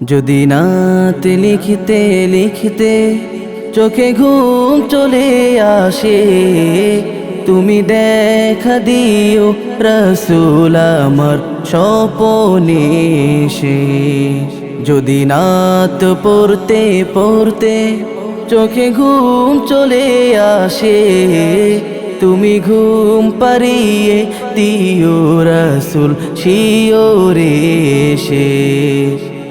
যদি নাত লিখতে লিখতে চোখে ঘুম চলে আসে, তুমি দেখা দিও রসুল আমার স্বপনে সে যদি নাত পড়তে পড়তে চোখে ঘুম চলে আসে, তুমি ঘুম পারিয়ে দিও রসুল শিওরে সে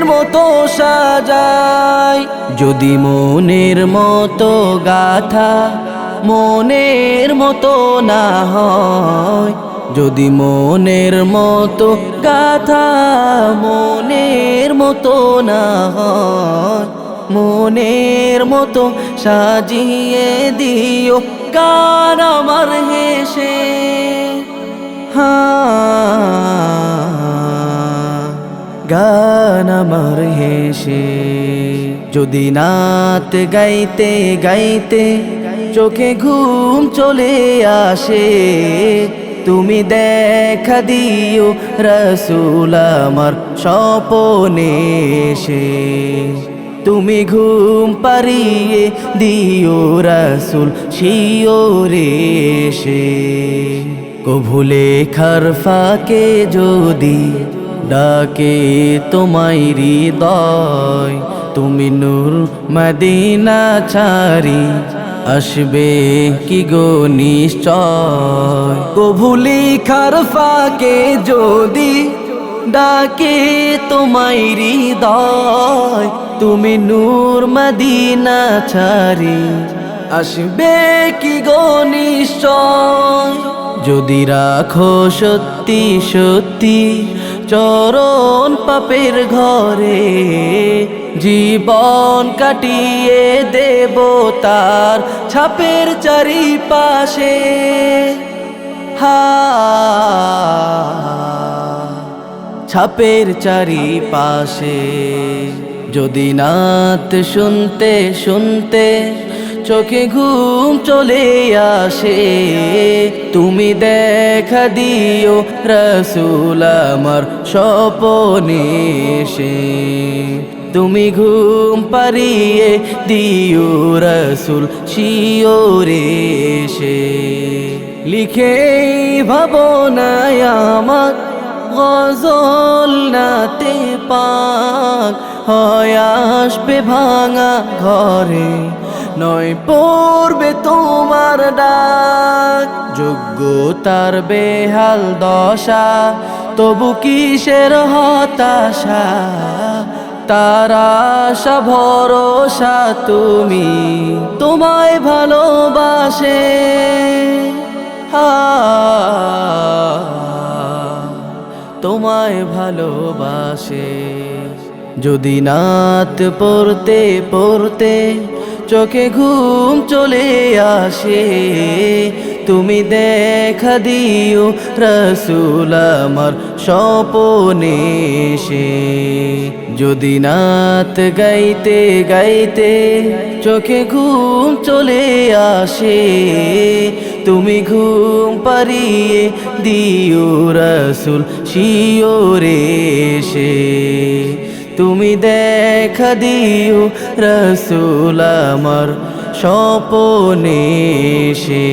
মতো সাজাই। যদি মনের মতো গাথা মনের মতো না হয়। যদি মনের মতো গাথা মনের মতো না হয়। মনের মতো সাজিয়ে দিও গান আমার হেসে। হ্যাঁ গান আমার হেসে। যদি নাত গাইতে গাইতে চোখে ঘুম চলে আসে, তুমি দেখা দিও রসুল আমার স্বপনে সে তুমি ঘুম পারিয়ে দিও রসুল শিওরে সে কভুলে খার ফাঁকে যদি ডাকে তোমায় হৃদয়, তুমি নূর মদিনা ছাড়ি, আসবে কি গো নিশ্চয়? কভুলি খার ফাঁকে যদি ডাকে তোমায় হৃদয়, তুমি নূর মদিনা ছাড়ি, আসবে কি গো নিশ্চয়? যদি রাখো সত্যি সত্যি চরণ পাপের ঘরে জীবন কাটিয়ে দেব তার ছাপের চারিপাশে। হা, ছাপের চারিপাশে। যদি নাত শুনতে শুনতে চোখে ঘুম চলে আসে। তুমি দেখা দিও রসুল আমার স্বপনে সে তুমি ঘুম পারিয়ে দিও রসুল শিওরে সে লিখে ভাবনায় আমার গজল নাতে পাক। হয় আসবে ভাঙা ঘরে, নয় পড়বে তোমার ডাক। যোগ্যতার বেহাল দশা, তবু কিসের হতাশা? তার আশা, ভরসা তুমি তোমায় ভালোবাসে। তোমায় ভালোবাসে। যদি নাত পড়তে পড়তে চোখে ঘুম চলে আসে, তুমি দেখা দিও রসুল আমার স্বপনে সে যদি নাত গাইতে গাইতে চোখে ঘুম চলে আসে, তুমি ঘুম পারিয়ে দিও রসুল শিওরে সে তুমি দেখা দিও রসুল আমার স্বপনে সে।